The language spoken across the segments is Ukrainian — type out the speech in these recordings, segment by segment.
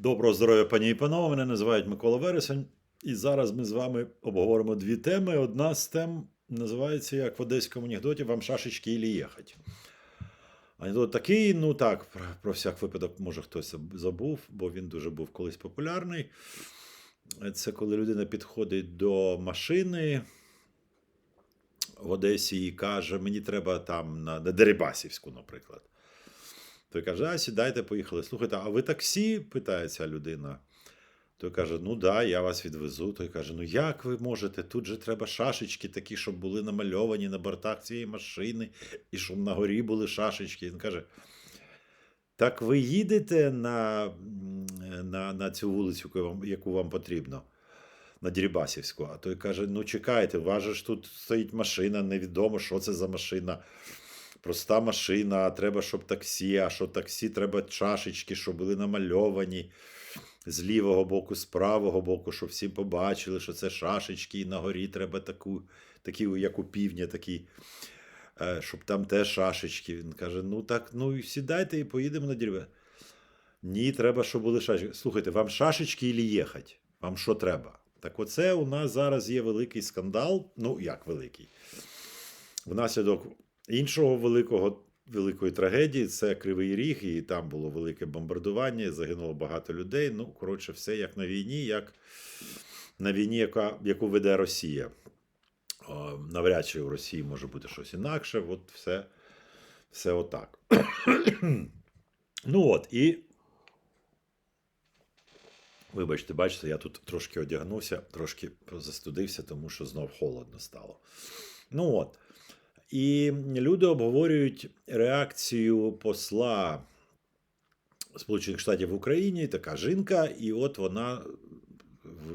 Доброго здоров'я, пані і панове. Мене називають Микола Вересень. І зараз ми з вами обговоримо дві теми. Одна з тем називається, як в одеському анекдоті, вам шашечки ілі їхать. Анекдот такий, ну так, про, всяк випадок, може хтось забув, бо він дуже був колись популярний. Це коли людина підходить до машини в Одесі і каже: мені треба там на, на Дерибасівську, наприклад. Той каже, а сідайте, поїхали. Слухайте, а ви таксі? питає ця людина. Той каже: Ну да, я вас відвезу. Той каже: Ну як ви можете? Тут же треба шашечки такі, щоб були намальовані на бортах цієї машини, і щоб на горі були шашечки. Він каже: Так ви їдете на, на, на цю вулицю, яку вам, яку вам потрібно, на Дірібасівську. А той каже: Ну чекайте, у вас ж тут стоїть машина, невідомо, що це за машина. Проста машина, треба, щоб таксі, а що таксі, треба чашечки, щоб були намальовані з лівого боку, з правого боку, щоб всі побачили, що це шашечки, і на горі треба таку, такі, як у півдня, такі, е, щоб там теж шашечки. Він каже: ну так, ну сідайте і поїдемо на дереве. Ні, треба, щоб були шашечки. Слухайте, вам шашечки і їхать? Вам що треба? Так оце у нас зараз є великий скандал. Ну, як великий? Внаслідок іншого великого, великої трагедії це Кривий Ріг, і там було велике бомбардування, загинуло багато людей. Ну, коротше, все як на війні, як на війні, яка, яку веде Росія. Навряд чи у Росії може бути щось інакше. От все, все отак. ну от, і. Вибачте, бачите, я тут трошки одягнувся, трошки застудився, тому що знов холодно стало. Ну от. І люди обговорюють реакцію посла Сполучених Штатів в Україні, така жінка, і от вона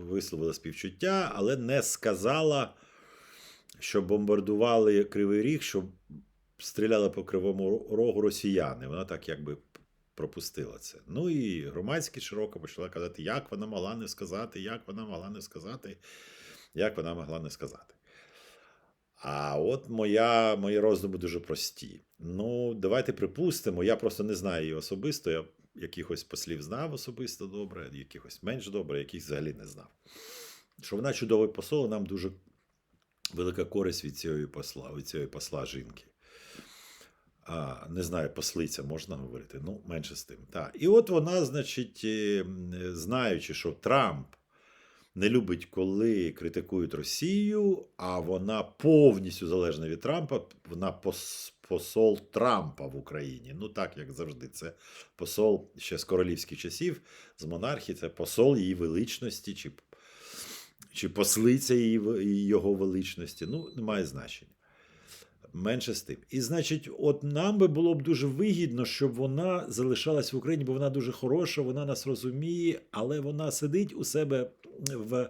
висловила співчуття, але не сказала, що бомбардували Кривий Ріг, що стріляли по Кривому Рогу росіяни. Вона так якби пропустила це. Ну і громадськість широко почала казати, як вона могла не сказати, як вона могла не сказати, як вона могла не сказати. А от моя, мої роздуми дуже прості. Ну, давайте припустимо, я просто не знаю її особисто. Я якихось послів знав особисто добре, якихось менш добре, яких взагалі не знав. Що вона чудовий посол, нам дуже велика користь від цієї посла, від цієї посла жінки. А, Не знаю, послиця можна говорити, ну, менше з тим. Так. І от вона, значить, е, знаючи, що Трамп не любить, коли критикують Росію, а вона повністю залежна від Трампа. Вона пос, посол Трампа в Україні. Ну так, як завжди, це посол ще з королівських часів, з монархії, це посол її величності, чи, чи послиця її, його величності. Ну, немає значення. Менше з тим. І значить, от нам би було б дуже вигідно, щоб вона залишалась в Україні, бо вона дуже хороша, вона нас розуміє, але вона сидить у себе в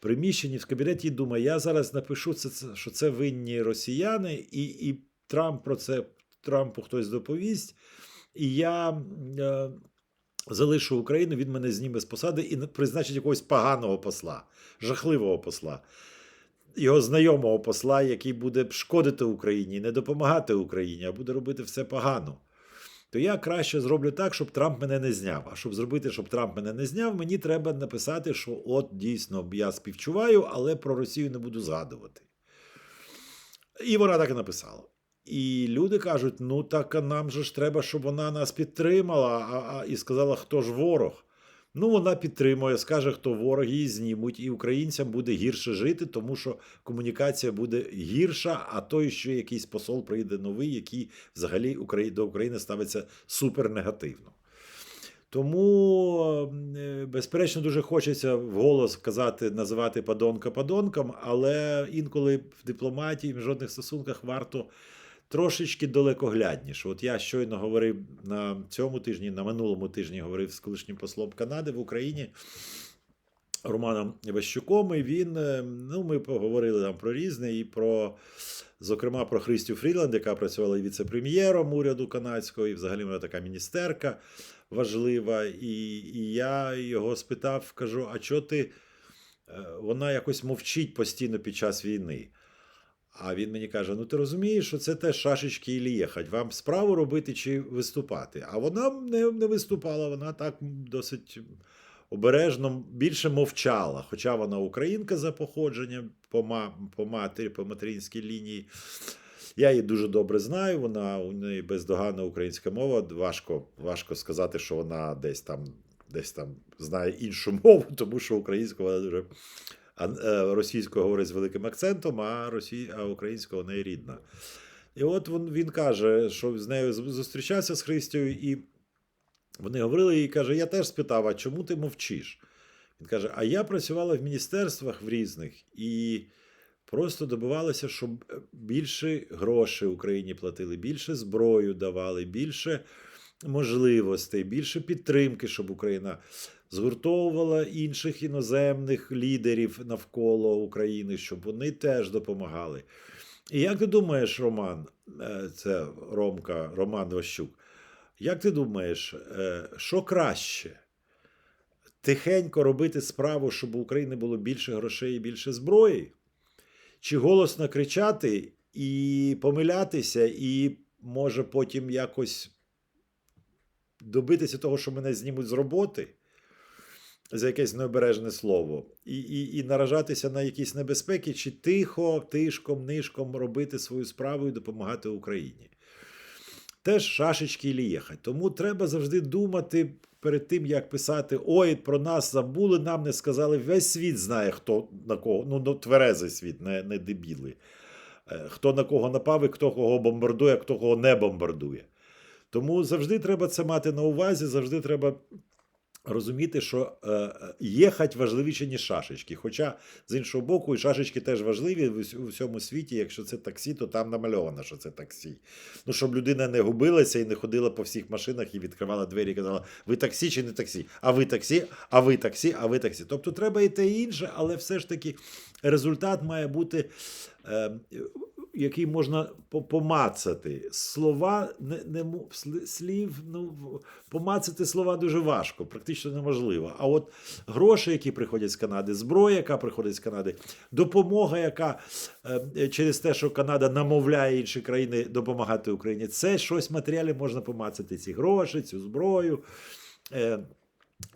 приміщенні, в кабінеті і думає, я зараз напишу, це, що це винні росіяни, і і Трамп про це Трампу хтось доповість, і я е, залишу Україну, він мене зніме з посади і призначить якогось поганого посла, жахливого посла. Його знайомого посла, який буде шкодити Україні, не допомагати Україні, а буде робити все погано то я краще зроблю так, щоб Трамп мене не зняв. А щоб зробити, щоб Трамп мене не зняв, мені треба написати, що от дійсно я співчуваю, але про Росію не буду згадувати. І вона так і написала. І люди кажуть: ну так нам же ж треба, щоб вона нас підтримала, а, а, і сказала, хто ж ворог. Ну, вона підтримує, скаже, хто ворог її знімуть, і українцям буде гірше жити, тому що комунікація буде гірша, а той, що якийсь посол прийде новий, який взагалі до України ставиться супернегативно. Тому, е, безперечно, дуже хочеться вголос казати, називати падонка падонком, але інколи в дипломатії, в жодних стосунках варто трошечки далекоглядніше. От я щойно говорив на цьому тижні, на минулому тижні говорив з колишнім послом Канади в Україні. Романом Ващуком, і він, е, ну, ми поговорили там про різне, і про, зокрема, про Христю Фріланд, яка працювала віце-прем'єром уряду канадського, і взагалі вона така міністерка важлива. І і я його спитав, кажу: а чого ти? Е, вона якось мовчить постійно під час війни. А він мені каже: ну ти розумієш, що це теж шашечки і їхать. Вам справу робити чи виступати? А вона не, не виступала, вона так досить обережно більше мовчала. Хоча вона українка за походженням по, по матері, по материнській лінії. Я її дуже добре знаю. Вона у неї бездоганна українська мова. Важко, важко сказати, що вона десь там, десь там знає іншу мову, тому що українська вона дуже а е, російською говорить з великим акцентом, а росій, а українська у неї рідна. І от він, він каже, що з нею зустрічався з Христю, і вони говорили і каже: Я теж спитав, а чому ти мовчиш? Він каже: А я працювала в міністерствах в різних і просто добивалася, щоб більше грошей Україні платили, більше зброю давали, більше можливостей, більше підтримки, щоб Україна згуртовувала інших іноземних лідерів навколо України, щоб вони теж допомагали. І як ти думаєш, Роман, е, це Ромка, Роман Ващук, як ти думаєш, е, що краще? Тихенько робити справу, щоб у України було більше грошей і більше зброї? Чи голосно кричати і помилятися, і може потім якось добитися того, що мене знімуть з роботи? За якесь необережне слово, і і, і наражатися на якісь небезпеки, чи тихо, тишком, нишком робити свою справу і допомагати Україні. Теж шашечки лієхать. Тому треба завжди думати перед тим, як писати: ой, про нас забули, нам не сказали. Весь світ знає, хто на кого, ну, ну тверезий світ, не, не дебіли. Е, хто на кого напав і хто кого бомбардує, хто кого не бомбардує. Тому завжди треба це мати на увазі, завжди треба Розуміти, що е, їхать важливіше, ніж шашечки. Хоча, з іншого боку, і шашечки теж важливі в усьому світі. Якщо це таксі, то там намальовано, що це таксі. Ну, щоб людина не губилася і не ходила по всіх машинах і відкривала двері і казала, ви таксі чи не таксі? А ви таксі, а ви таксі, а ви таксі. Тобто треба і те інше, але все ж таки результат має бути. Е, який можна помацати. Слова не, не слів, ну помацати слова дуже важко, практично неможливо. А от гроші, які приходять з Канади, зброя, яка приходить з Канади, допомога, яка е, через те, що Канада намовляє інші країни допомагати Україні, це щось матеріалі можна помацати. Ці гроші, цю зброю.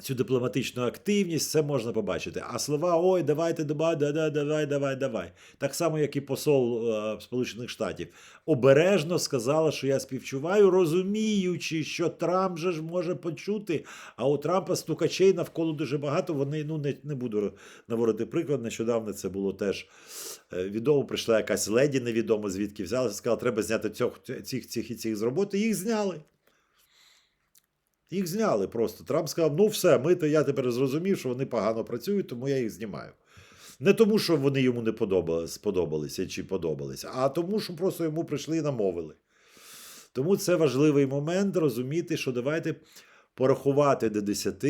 Цю дипломатичну активність, це можна побачити. А слова ой, давайте, давай, давай, давай, давай, давай. Так само, як і посол е, Сполучених Штатів, обережно сказала, що я співчуваю, розуміючи, що Трамп же ж може почути. А у Трампа стукачей навколо дуже багато. Вони ну не не буду наводити приклад. Нещодавно це було теж е, відомо. Прийшла якась леді, невідомо звідки взялася, сказала, треба зняти цих цих, цих і цих з роботи. Їх зняли. Їх зняли просто. Трамп сказав: ну все, ми, я тепер зрозумів, що вони погано працюють, тому я їх знімаю. Не тому, що вони йому не сподобалися чи подобалися, а тому, що просто йому прийшли і намовили. Тому це важливий момент розуміти, що давайте порахувати до 10,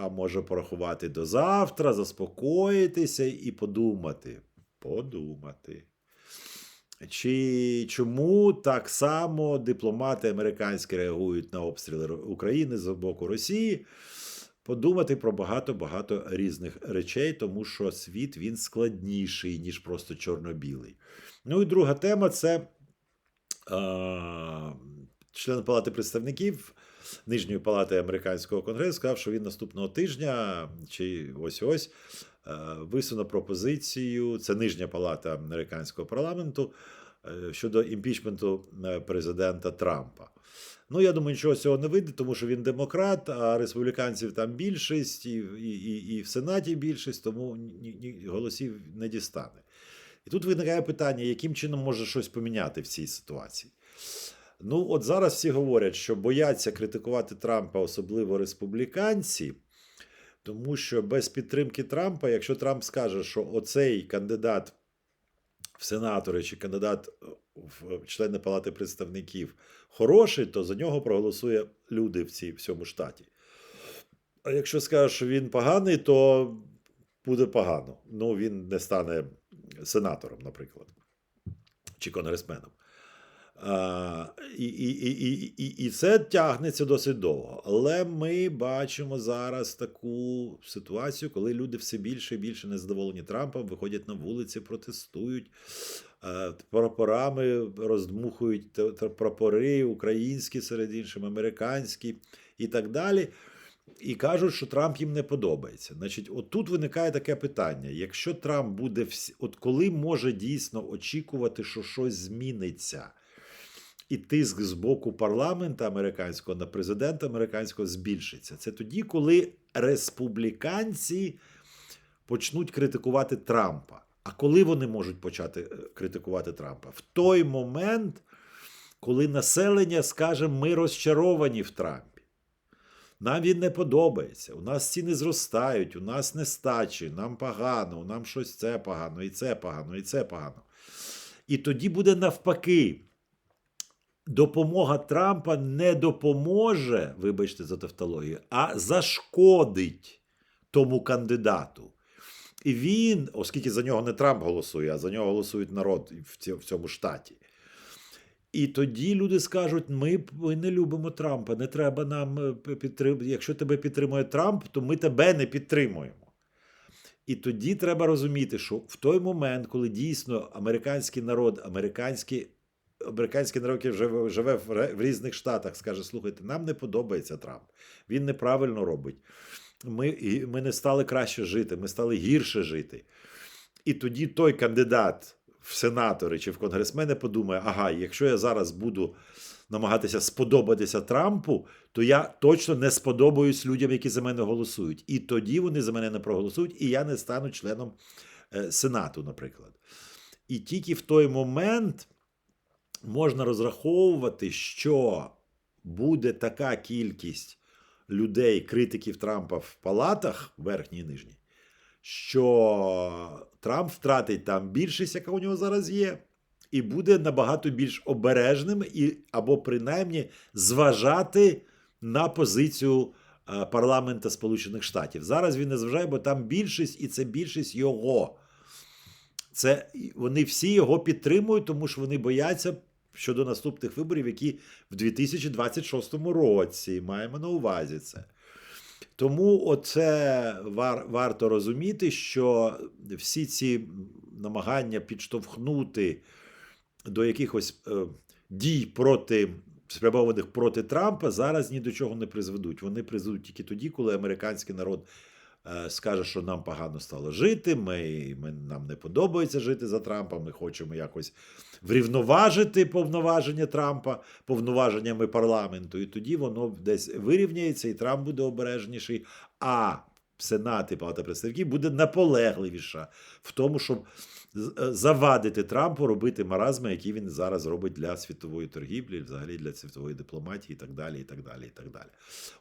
а може порахувати до завтра, заспокоїтися і подумати. Подумати. Чи чому так само дипломати американські реагують на обстріли України з боку Росії? Подумати про багато-багато різних речей, тому що світ він складніший, ніж просто чорно-білий. Ну і друга тема це а, член Палати представників Нижньої палати американського конгресу сказав, що він наступного тижня чи ось ось Е, висуне пропозицію. Це нижня палата американського парламенту е, щодо імпічменту е, президента Трампа. Ну, я думаю, нічого цього не вийде, тому що він демократ, а республіканців там більшість, і, і, і в Сенаті більшість, тому ні, ні, голосів не дістане. І тут виникає питання, яким чином може щось поміняти в цій ситуації. Ну, от зараз всі говорять, що бояться критикувати Трампа, особливо республіканці. Тому що без підтримки Трампа, якщо Трамп скаже, що оцей кандидат в сенатори чи кандидат в члени Палати представників хороший, то за нього проголосує люди в цій в цьому штаті. А якщо скаже, що він поганий, то буде погано. Ну, він не стане сенатором, наприклад, чи конгресменом. І і, і, і, і це тягнеться досить довго. Але ми бачимо зараз таку ситуацію, коли люди все більше і більше незадоволені Трампом, виходять на вулиці, протестують. е, прапорами роздмухують прапори українські, серед іншим, американські і так далі. І кажуть, що Трамп їм не подобається. Значить, от тут виникає таке питання: якщо Трамп буде всі, от коли може дійсно очікувати, що щось зміниться, і тиск з боку парламента американського на президента американського збільшиться. Це тоді, коли республіканці почнуть критикувати Трампа. А коли вони можуть почати е, критикувати Трампа? В той момент, коли населення скаже, ми розчаровані в Трампі. Нам він не подобається. У нас ціни зростають, у нас нестачі, нам погано, нам щось це погано, і це погано, і це погано. І тоді буде навпаки. Допомога Трампа не допоможе, вибачте за тавтологію, а зашкодить тому кандидату. І він, оскільки за нього не Трамп голосує, а за нього голосують народ в цьому штаті. І тоді люди скажуть: ми, не любимо Трампа, не треба нам підтримати. Якщо тебе підтримує Трамп, то ми тебе не підтримуємо. І тоді треба розуміти, що в той момент, коли дійсно американський народ, американський, американський народ, живе в, в різних штатах, скаже: слухайте, нам не подобається Трамп, він неправильно робить. Ми, ми не стали краще жити, ми стали гірше жити. І тоді той кандидат в сенатори чи в конгресмени подумає: ага, якщо я зараз буду намагатися сподобатися Трампу, то я точно не сподобаюсь людям, які за мене голосують. І тоді вони за мене не проголосують, і я не стану членом е, Сенату, наприклад. І тільки в той момент можна розраховувати, що буде така кількість людей, критиків Трампа в палатах, верхній і нижній, що Трамп втратить там більшість, яка у нього зараз є, і буде набагато більш обережним, і, або принаймні зважати на позицію е, парламента Сполучених Штатів. Зараз він не зважає, бо там більшість, і це більшість його. Це вони всі його підтримують, тому що вони бояться щодо наступних виборів, які в 2026 році маємо на увазі це. Тому оце вар, варто розуміти, що всі ці намагання підштовхнути до якихось е, дій проти спрямованих проти Трампа зараз ні до чого не призведуть. Вони призведуть тільки тоді, коли американський народ скаже, що нам погано стало жити. Ми, ми нам не подобається жити за Трампа. Ми хочемо якось врівноважити повноваження Трампа повноваженнями парламенту. І тоді воно десь вирівняється, і Трамп буде обережніший. А Сенат і Палата представників буде наполегливіша в тому, щоб е, завадити Трампу робити маразми, які він зараз робить для світової торгівлі, взагалі для світової дипломатії, і так далі. і так далі, і так далі.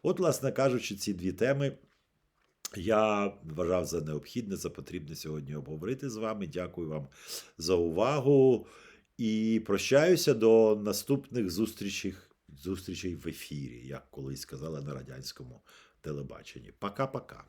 От, власне кажучи, ці дві теми. Я вважав за необхідне, за потрібне сьогодні обговорити з вами. Дякую вам за увагу і прощаюся до наступних зустрічей, зустрічей в ефірі, як колись сказали на радянському телебаченні. Пока-пока.